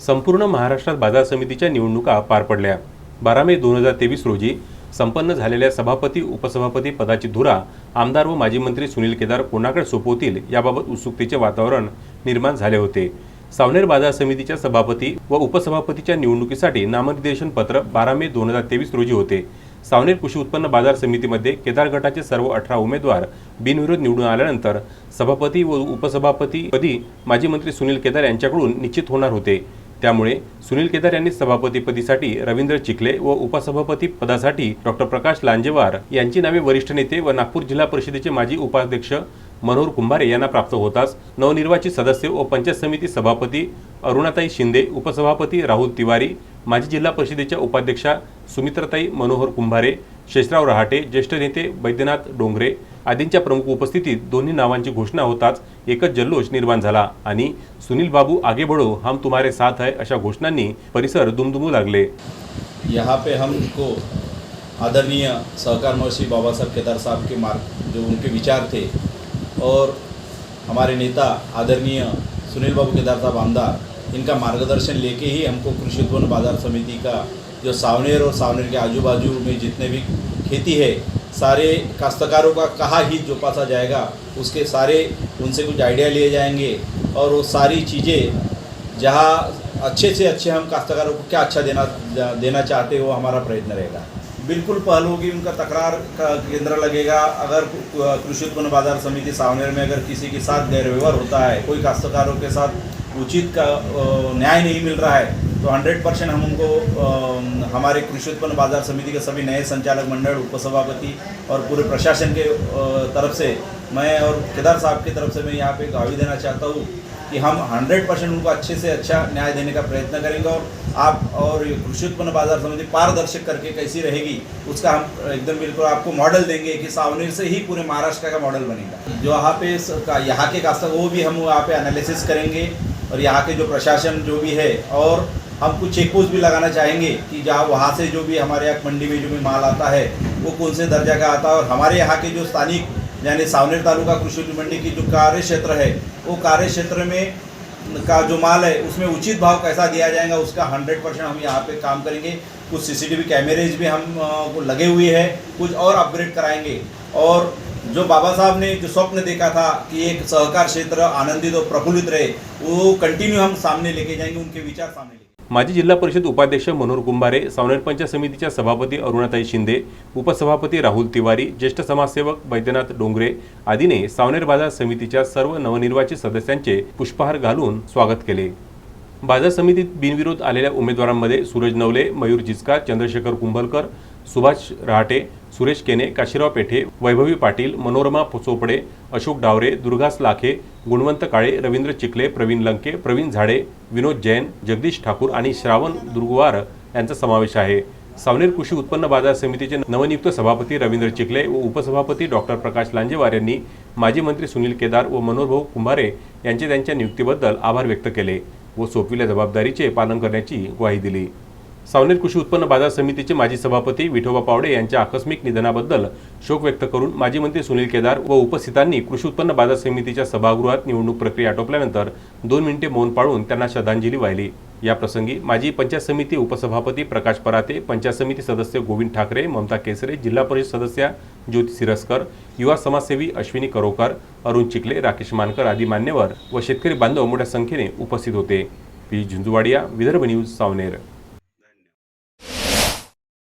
संपूर्ण महाराष्ट्रात बाजार समितीच्या निवडणुका पार पडल्या. बारा मे दोन हजार तेवीस रोजी संपन्न झालेल्या सभापती उपसभापती पदाची धुरा आमदार व माजी मंत्री सुनील केदार कोणाकडे सोपवतील याबाबत उत्सुकतेचे वातावरण निर्माण झाले होते. सावनेर बाजार समितीच्या सभापती व उपसभापतीच्या निवडणुकीसाठी नामनिर्देशन पत्र बारा मे दोन हजार तेवीस रोजी होते. सावनेर कृषी उत्पन्न बाजार समितीमध्ये केदार गटाचे सर्व अठरा उमेदवार बिनविरोध निवडून आल्यानंतर सभापती व उपसभापती पदी माजी मंत्री सुनील केदार यांच्याकडून निश्चित होणार होते. त्यामुळे सुनील केदार यांनी सभापतीपदीसाठी रवींद्र चिखले व उपसभापती पदासाठी डॉक्टर प्रकाश लांजेवार यांची नावे वरिष्ठ नेते व नागपूर जिल्हा परिषदेचे माजी उपाध्यक्ष मनोहर कुंभारे यांना प्राप्त होताच नवनिर्वाचित सदस्य व पंचायत समिती सभापती अरुणाताई शिंदे उपसभापती राहुल तिवारी माजी जिल्हा परिषदेच्या उपाध्यक्षा सुमित्राताई मनोहर कुंभारे शेषराव रहाटे ज्येष्ठ नेते बैद्यनाथ डोंगरे आदींच्या प्रमुख उपस्थितीत दोन्ही नावांची घोषणा होताच एकच जल्लोष निर्माण झाला आणि सुनील बाबू आगे बढो हम तुम्हारे साथ है अशा घोषणांनी परिसर दुमदुमू लागले. यहाँ पे हमको आदरणीय सहकार महर्षि बाबा साहब केदार साहब के मार्ग जो उनके विचार थे और हमारे नेता आदरणीय सुनील बाबू केदार साहब आमदार इनका मार्गदर्शन लेके ही हमको कृषी उत्पन्न बाजार समिति का जो सावनेर और सावनेर के आजू बाजू में जितने भी खेती है, सारे काश्तकारों का कहाँ हित जो पासा जाएगा, उसके सारे उनसे कुछ आइडिया लिए जाएँगे और वो सारी चीज़ें, जहाँ अच्छे से अच्छे हम काश्तकारों को क्या अच्छा देना देना चाहते हैं, वो हमारा प्रयत्न रहेगा। बिल्कुल पहल होगी उनका तकरार का केंद्र लगेगा। अगर कृषि उत्पन्न बाज़ार समिति सावनेर में अगर किसी के साथ गैरव्यवहार होता है, कोई काश्तकारों के साथ उचित का न्याय नहीं मिल रहा है तो 100 परसेंट हम उनको हमारे कृषि उत्पन्न बाज़ार समिति के सभी नए संचालक मंडल, उपसभापति और पूरे प्रशासन के तरफ़ से मैं और केदार साहब की तरफ़ से मैं यहाँ पे गावी देना चाहता हूँ कि हम 100 परसेंट उनको अच्छे से अच्छा न्याय देने का प्रयत्न करेंगे और आप और कृषि उत्पन्न बाज़ार समिति पारदर्शक करके कैसी रहेगी, उसका हम एकदम बिल्कुल आपको मॉडल देंगे कि सावनेर से ही पूरे महाराष्ट्र का मॉडल बनेगा। जो यहाँ पे यहाँ के कास्ता, वो भी हम यहाँ पे एनालिसिस करेंगे और यहाँ के जो प्रशासन जो भी है और हम कुछ चेक पोस्ट भी लगाना चाहेंगे कि जहाँ वहाँ से जो भी हमारे यहाँ मंडी में जो भी माल आता है, वो कौन से दर्जा का आता है और हमारे यहाँ के जो स्थानिक, यानी सावनेर तालुका कृषि मंडी की जो कार्य क्षेत्र है, वो कार्य क्षेत्र में का जो माल है, उसमें उचित भाव कैसा दिया जाएगा, उसका हंड्रेड परसेंट हम यहाँ पे काम करेंगे। कुछ सीसीटीवी कैमरेज भी हम को लगे हुए हैं, कुछ और अपग्रेड कराएँगे। और जो बाबा साहब ने जो स्वप्न देखा था कि एक सहकार क्षेत्र आनंदित और प्रफुल्लित रहे, वो कंटिन्यू हम सामने लेके जाएँगे, उनके विचार सामने माजी जिल्हा परिषद उपाध्यक्ष मनोहर कुंभारे सावनेर पंचायत समितीच्या सभापती अरुणाताई शिंदे उपसभापती राहुल तिवारी ज्येष्ठ समाजसेवक बैद्यनाथ डोंगरे आदीने सावनेर बाजार समितीच्या सर्व नवनिर्वाचित सदस्यांचे पुष्पहार घालून स्वागत केले. बाजार समितीत बिनविरोध आलेल्या उमेदवारांमध्ये सूरज नवले मयूर जिचकार चंद्रशेखर कुंभलकर सुभाष रहाटे सुरेश केने काशीराव पेठे वैभवी पाटील मनोरमा चोपडे अशोक डावरे दुर्गास लाखे गुणवंत काळे रवींद्र चिखले प्रवीण लंके प्रवीण झाडे विनोद जैन जगदीश ठाकूर आणि श्रावण दुर्गवार यांचा समावेश आहे. सावनेर कृषी उत्पन्न बाजार समितीचे नवनियुक्त सभापती रवींद्र चिखले व उपसभापती डॉक्टर प्रकाश लांजेवार यांनी माजी मंत्री सुनील केदार व मनोहरभाऊ कुंभारे यांचे त्यांच्या नियुक्तीबद्दल आभार व्यक्त केले व सोपविल्या जबाबदारीचे पालन करण्याची ग्वाही दिली. सावनेर कृषी उत्पन्न बाजार समितीचे माजी सभापती विठोबा पावडे यांच्या आकस्मिक निधनाबद्दल शोक व्यक्त करून माजी मंत्री सुनील केदार व उपस्थितांनी कृषी उत्पन्न बाजार समितीच्या सभागृहात निवडणूक प्रक्रिया आटोपल्यानंतर दोन मिनिटे मौन पाळून त्यांना श्रद्धांजली वाहिली. या प्रसंगी माजी पंचायत समिती उपसभापती प्रकाश पराते पंचायत समिती सदस्य गोविंद ठाकरे ममता केसरे जिल्हा परिषद सदस्या ज्योती सिरस्कर युवा समाजसेवी अश्विनी करोकर अरुण चिखले राकेश मानकर आदी मान्यवर व शेतकरी बांधव मोठ्या संख्येने उपस्थित होते. पी. झुंजुवाडिया विदर्भ न्यूज सावनेर.